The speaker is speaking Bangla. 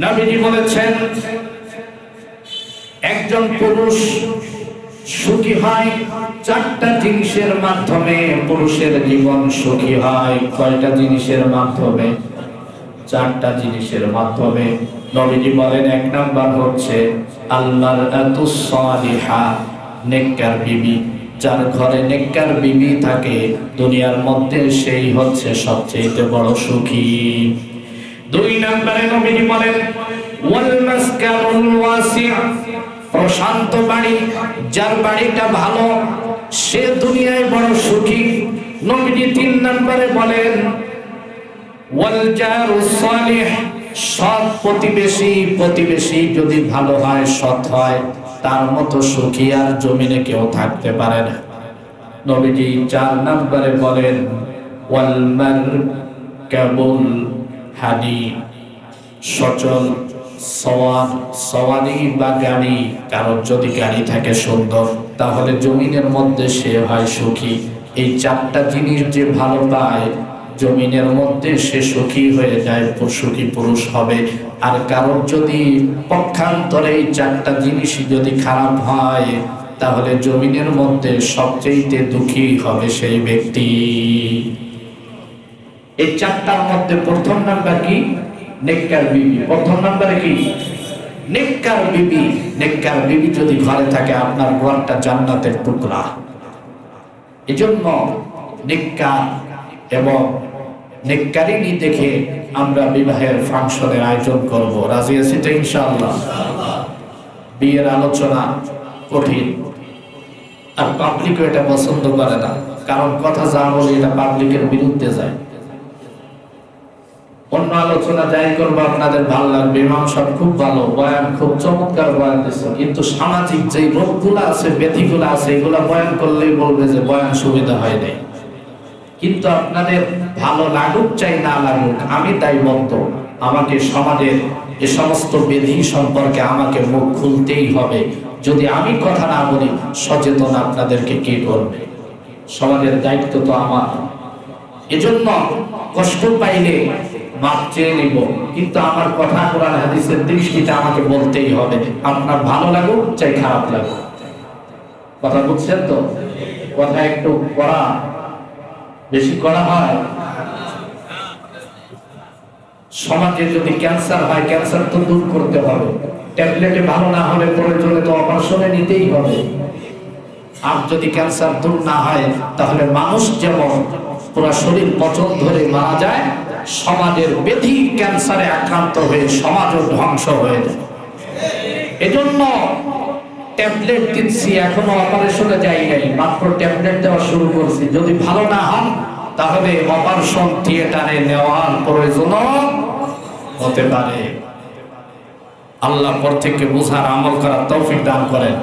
নবীজি বলেছেন, একজন পুরুষ সুখী হয়, চারটা জিনিসের মাধ্যমে পুরুষের জীবন সুখী হয়। কয়টা জিনিসের মাধ্যমে? চারটা জিনিসের মাধ্যমে। নবীজি বলেন, এক নাম্বার হচ্ছে আল্লাহর এত আতুসালিহা নেককার বিবি। যার ঘরে নেককার বিবি থাকে, দুনিয়ার মধ্যে সেই হচ্ছে সবচেয়ে বড় সুখী। দুই নম্বরে নবীজি বলেন, ওয়াল মাসকানুল ওয়াসি' প্রশান্ত বাড়ি যার বাড়িটা ভালো, সে দুনিয়ায় বড় সুখী। নবীজি তিন নম্বরে বলেন, ওয়াল জারুস প্রতিবেশী প্রতিবেশী যদি ভালো হয়, সৎ হয়, তার মতো সুখী আর জমিনে কেউ থাকতে পারে না। নবীজি চার নম্বরে বলেন, ওয়াল মার হানি, সচল সওয়ার সওয়ারি বা গাড়ি কারোর যদি গাড়ি থাকে সুন্দর, তাহলে জমিনের মধ্যে সে হয় সুখী। এই চারটা জিনিস যে ভালো পায়, জমিনের মধ্যে সে সুখী হয়ে যায়, সুখী পুরুষ হবে। আর কারোর যদি পক্ষান্তরে এই চারটা জিনিসই যদি খারাপ হয়, তাহলে জমিনের মধ্যে সবচেয়ে দুঃখী হবে সেই ব্যক্তি। এই চারটার মধ্যে প্রথম নাম্বার কি? নেককার বিবি। প্রথম নাম্বারে কি? নেককার বিবি। নেককার বিবি যদি ঘরে থাকে, আপনার ঘরটা জান্নাতের টুকরা। এজন্য নেককার এবং নেককারিনী দেখে আমরা বিবাহের ফাংশনের আয়োজন করব। রাজি আছি তো ইনশাআল্লাহ? বিয়ের আলোচনা কঠিন। আর পাবলিকও এটা পছন্দ করে না। কারণ কথা যা বলে এটা পাবলিকের বিরুদ্ধে যায়। অন্য আলোচনা যাই করব, আপনাদের ভালো লাগবে। ইমাম সাহেব খুব ভালো, বয়ান খুব চমৎকার বয়ান দিচ্ছে কিন্তু সামাজিক যে রোগগুলো আছে, ব্যাধিগুলো আছে, এগুলো বয়ান করলেই বলবে যে বয়ান সুবিধা হয় নাই। কিন্তু আপনাদের ভালো লাগুক চাই না লাগুক, আমি তাই দায়বদ্ধ। আমাকে সমাজের এ সমস্ত বিধি সম্পর্কে আমাকে মুখ খুলতেই হবে। যদি আমি কথা না বলি, সচেতন আপনাদেরকে কে করবে? সমাজের দায়িত্ব তো আমার। এজন্য কষ্ট পাইলে সমাজে যদি ক্যান্সার হয়, ক্যান্সার তো দূর করতে হবে। ট্যাবলেটে ভালো না হলে প্রয়োজনে তো অপারেশনে নিতেই হবে। আর যদি ক্যান্সার দূর না হয়, তাহলে মানুষ যেমন পুরো শরীর পচন ধরে মারা যায় সমাজের বেধি ক্যান্সারে আক্রান্ত হয়ে সমাজও ধ্বংস হয়ে যায়। এজন্য ট্যাবলেট দিচ্ছি, এখনও অপারেশনে যাই নাই, মাত্র ট্যাবলেট দেওয়া শুরু করছি। যদি ভালো না হন, তাহলে অপারেশন থিয়েটারে নেওয়ার প্রয়োজন হতে পারে। আল্লাহ পর থেকে বুঝার আমল করার তৌফিক দান করেন।